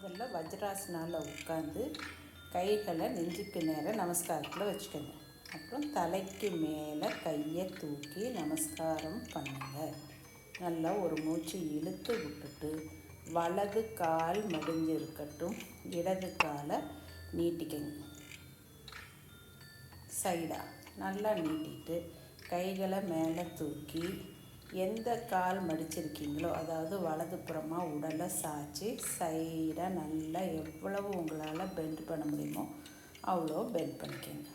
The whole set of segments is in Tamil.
முதல்ல வஜ்ராசனாவில் உட்காந்து கைகளை நெஞ்சுக்கு நேரம் நமஸ்காரத்தில் வச்சுக்கோங்க. அப்புறம் தலைக்கு மேலே கையை தூக்கி நமஸ்காரம் பண்ணுங்க. நல்லா ஒரு மூச்சு இழுத்து விட்டுட்டு வலது கால் மடிஞ்சு இருக்கட்டும் இடது காலை நீட்டிக்கங்க. சைடாக நல்லா நீட்டிட்டு கைகளை மேலே தூக்கி எந்த கால் மடிச்சிருக்கீங்களோ அதாவது வலதுபுறமாக உடலை சாய்ச்சி சைடாக நல்லா எவ்வளவு உங்களால் பெண்ட் பண்ண முடியுமோ அவ்வளோ பெண்ட் பண்ணிக்கோங்க.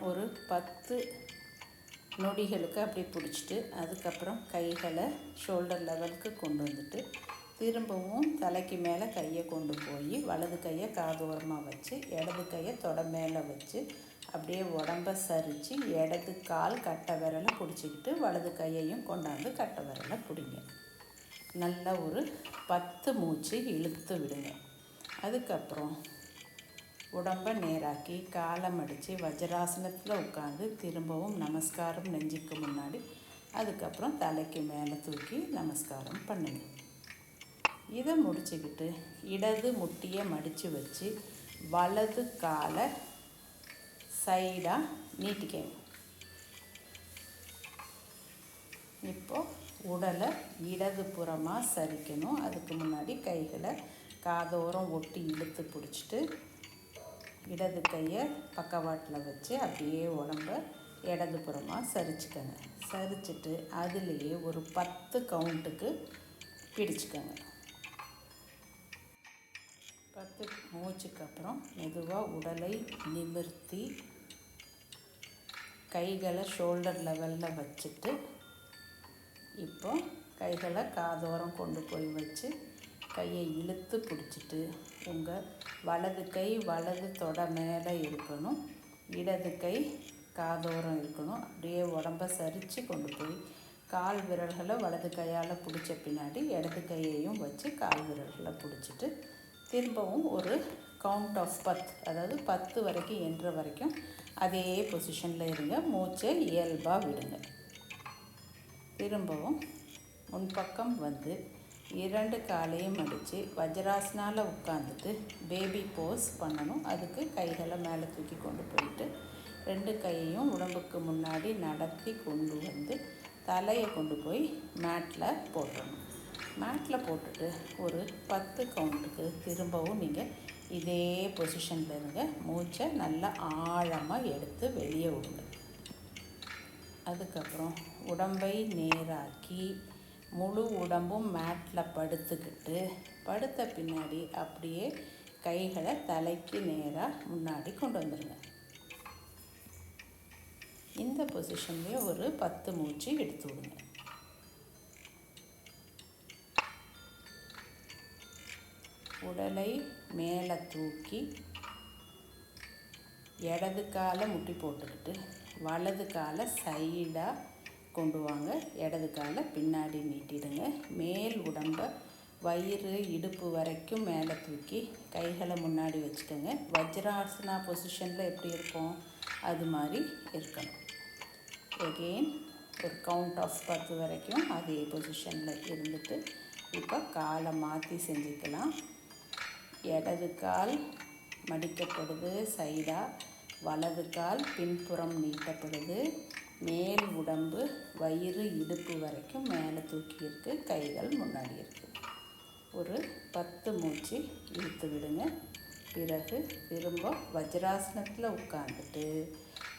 ஒரு பத்து நொடிகளுக்கு அப்படி பிடிச்சிட்டு அதுக்கப்புறம் கைகளை ஷோல்டர் லெவலுக்கு கொண்டு வந்துட்டு திரும்பவும் தலைக்கு மேலே கையை கொண்டு போய் வலது கையை காதோரமாக வச்சு இடது கையை தொட மேலே வச்சு அப்படியே உடம்ப சரித்து இடது கால் கட்டை விரலை பிடிச்சிக்கிட்டு வலது கையையும் கொண்டாந்து கட்டை விரலை பிடிங்க. நல்ல ஒரு பத்து மூச்சு இழுத்து விடுங்க. அதுக்கப்புறம் உடம்பை நேராக்கி காலை மடித்து வஜ்ராசனத்தில் உட்காந்து திரும்பவும் நமஸ்காரம் நெஞ்சுக்கு முன்னாடி அதுக்கப்புறம் தலைக்கு மேலே தூக்கி நமஸ்காரம் பண்ணுங்க. இதை முடிச்சுக்கிட்டு இடது முட்டியை மடித்து வச்சு வலது காலை சைடாக நீட்டிக்கணும். இப்போது உடலை இடது புறமாக சரிக்கணும். அதுக்கு முன்னாடி கைகளை காதோரம் ஒட்டி இழுத்து பிடிச்சிட்டு இடது கையை பக்கவாட்டில் வச்சு அப்படியே உடம்ப இடது புறமாக சரிச்சுக்கோங்க. சரிச்சுட்டு அதுலேயே ஒரு பத்து கவுண்ட்டுக்கு பிடிச்சிக்கோங்க. பத்து மூச்சுக்கு அப்புறம் மெதுவாக உடலை நிமிர்த்தி கைகளை ஷோல்டர் லெவலில் வச்சுட்டு இப்போ கைகளை காதோரம் கொண்டு போய் வச்சு கையை இழுத்து பிடிச்சிட்டு உங்கள் வலது கை வலது தொட மேலே இருக்கணும். இடது கை காதோரம் இருக்கணும். அப்படியே உடம்ப சரித்து கொண்டு போய் கால் விரல்களை வலது கையால் பிடிச்ச பின்னாடி இடது கையையும் வச்சு கால் விரல்களை பிடிச்சிட்டு திரும்பவும் ஒரு கவுண்ட் ஆஃப் பத் அதாவது பத்து வரைக்கும் என்ற வரைக்கும் அதே பொசிஷனில் இருங்க. மூச்சை இயல்பாக விடுங்க. திரும்பவும் முன்பக்கம் வந்து இரண்டு காலையும் அடித்து வஜ்ராசனால் உட்காந்துட்டு பேபி போஸ் பண்ணணும். அதுக்கு கைகளை மேலே தூக்கி கொண்டு போயிட்டு ரெண்டு கையையும் உடம்புக்கு முன்னாடி நடத்தி கொண்டு வந்து தலையை கொண்டு போய் மேட்டில் போட்டுடணும் மேட்டில் போட்டுட்டு ஒரு பத்து கவுண்ட்டுக்கு திரும்பவும் நீங்கள் இதே பொசிஷனில் இருங்க. மூச்சை நல்லா ஆழமாக எடுத்து வெளியே விடுங்க. அதுக்கப்புறம் உடம்பை நேராக்கி முழு உடம்பும் மேட்டில் படுத்துக்கிட்டு படுத்த பின்னாடி அப்படியே கைகளை தலைக்கு நேராக முன்னாடி கொண்டு வந்துடுங்க இந்த பொசிஷன்லேயே ஒரு பத்து மூச்சு எடுத்து விடுங்க. உடலை மேலே தூக்கி இடது காலை முட்டி போட்டுக்கிட்டு வலது காலை சைடாக கொண்டு வாங்க. இடது காலை பின்னாடி நீட்டிடுங்க. மேல் உடம்பை வயிறு இடுப்பு வரைக்கும் மேலே தூக்கி கைகளை முன்னாடி வச்சுக்கோங்க. வஜ்ராசனா பொசிஷனில் எப்படி இருப்போம் அது மாதிரி இருக்கணும். எகெயின் ஒரு கவுண்ட் ஆஃப் பத்து வரைக்கும் அதே பொசிஷனில் இருந்துட்டு இப்போ காலை மாற்றி செஞ்சுக்கலாம். இடது கால் மடிக்கப்படுது சைடாக வலது கால் பின்புறம் நீட்டப்படுது. மேல் உடம்பு வயிறு இடுப்பு வரைக்கும் மேலே தூக்கி இருக்கு. கைகள் முன்னாடி இருக்குது ஒரு பத்து மூச்சு இழுத்து விடுங்க. பிறகு திரும்ப வஜ்ராசனத்தில் உட்காந்துட்டு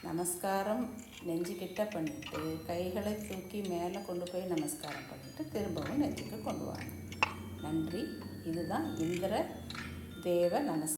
நமஸ்காரம் நெஞ்சுக்கிட்ட பண்ணிவிட்டு கைகளை தூக்கி மேலே கொண்டு போய் நமஸ்காரம் பண்ணிவிட்டு திரும்பவும் நெஞ்சுக்கு கொண்டு வாங்க. நன்றி. இதுதான் இந்திர தேவ நமஸ்காரம்